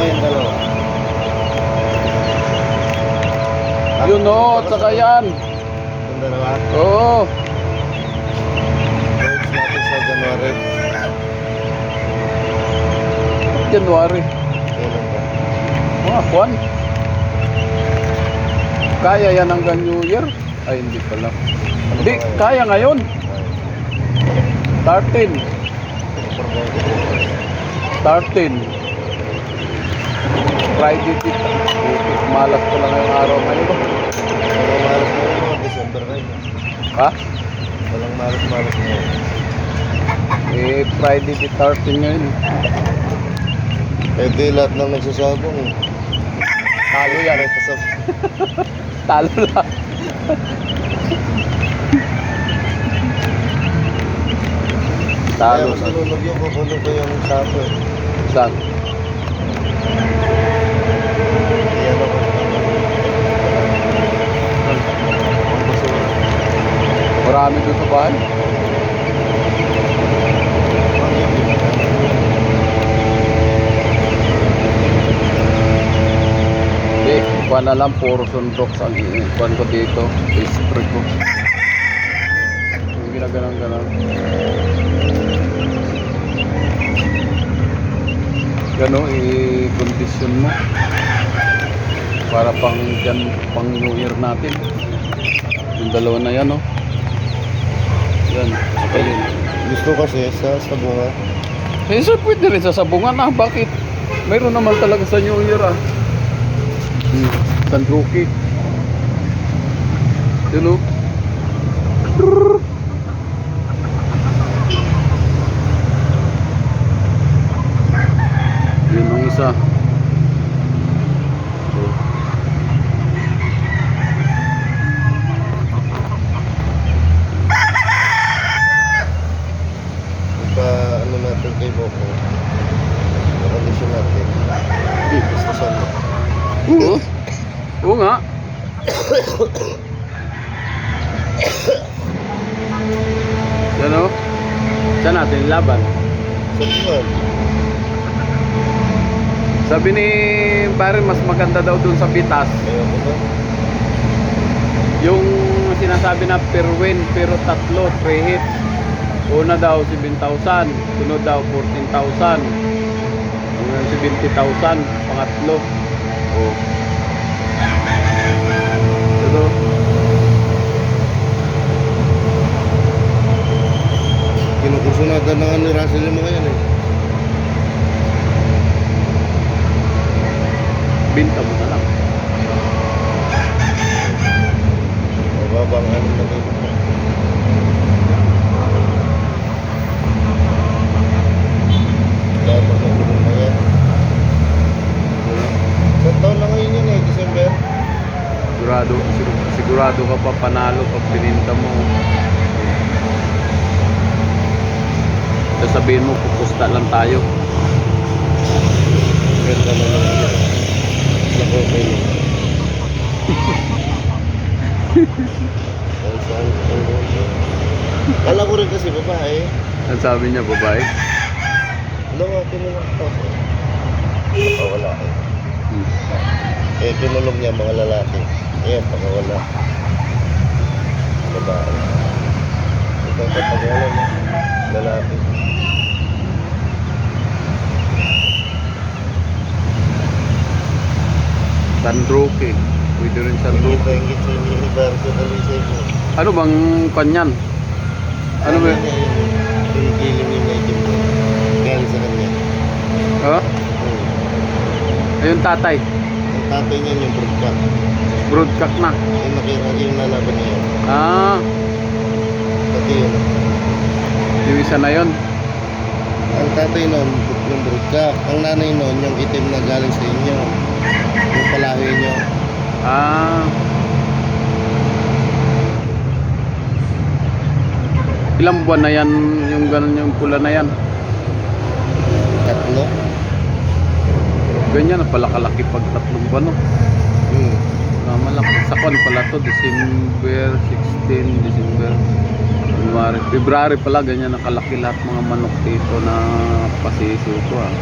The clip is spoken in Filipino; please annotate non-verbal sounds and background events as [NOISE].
kayong dalawa. Yun o, at saka yan. Yung dalawa. Oo. Birds natin sa January. January. Kailan ba? Mga kwan. Kaya yan hanggang New Year? Ay, hindi pala. Hindi, kaya ngayon. 13. 13. Friday dito. Malas ko lang yung araw ngayon. Walang malas mo yun, December na yun. Ha? Walang malas-malas mo yun. Eh, Friday the 13 ngayon. Eh di lahat ng nagsasabong. Talo yan. Kasab... [LAUGHS] Talo lang. Talo Kaya sa sununog yung kukulo ko yung sapo eh. saan? Kaya ano ko. Ang basura. Marami sa. Ang hindi. Kuha na lang, puro sundok ang kuhan ko dito. Spray ko. Yung ginaganon-ganon. Gano, i-condition mo. Para pang dyan, pang New Year natin. Yung dalawa na yan, oh. Yan, okay yun. Gusto kasi sa sa bunga. Eh, sir, pwede rin sa sabungan ah. Bakit? Mayroon naman talaga sa New Year ah. Hmm. Sanduki. Yun oh. Trrrr. Yun ang isa. Oh. Ipa ano natin kay Boko. Kondisyon natin. Gusto sa mo. Oo. Oo nga. Yan o. Saan natin laban? Sabi ni pare mas maganda daw dun sa Bitas. Yung sinasabi na per win pero tatlo, 3 hits. Una daw 7,000, sunod daw 14,000. Hanggang 70,000, pangatlo. Oh. Ito. Kinukursunatan na ni Russell yung mga yan eh. Binta mo na lang. Mababang ano na dito. Dapat na gulong na yan. Sa taon na ngayon yun eh, December. Sigurado, sigur- sigurado ka pa panalo pag pininta mo. Sasabihin mo, pupusta lang tayo. Ganda na lang yan. Naku, okay lang. Ang saan ko Kala ko rin kasi babae. Ang sabi niya, babae. Ano nga, tinulong ko. Nakawala eh. Hmm. Eh, tinulong niya mga lalaki. Ayan, pangawala. Babae. Ito ang kapagalan mo. Lalaki. San Roque. Pwede rin San Hindi ingit sa inyo ni Barco Kalisay mo. Ano bang kanyan? Ano ba? Niya na itim mo. Galing sa kanya. Ha? Hmm. Ayun tatay. Tatay niya yung broadcast. Broadcast na. Yung nakira yung lalaban niya. Ah, Pati yun. yung isa na yun. Ang tatay noon, yung broadcast. Ang nanay noon, yung itim na galing sa inyo. Yung palahi niyo. Ah. Ilang buwan na yan, yung ganun yung pula na yan. Tatlo. Ganyan, pala kalaki pag tatlong buwan, no? Hmm. Ah, malaki. Sa kwan pala to, December 16, December, January, February pala, ganyan nakalaki lahat mga manok dito na pasisiw ko ah.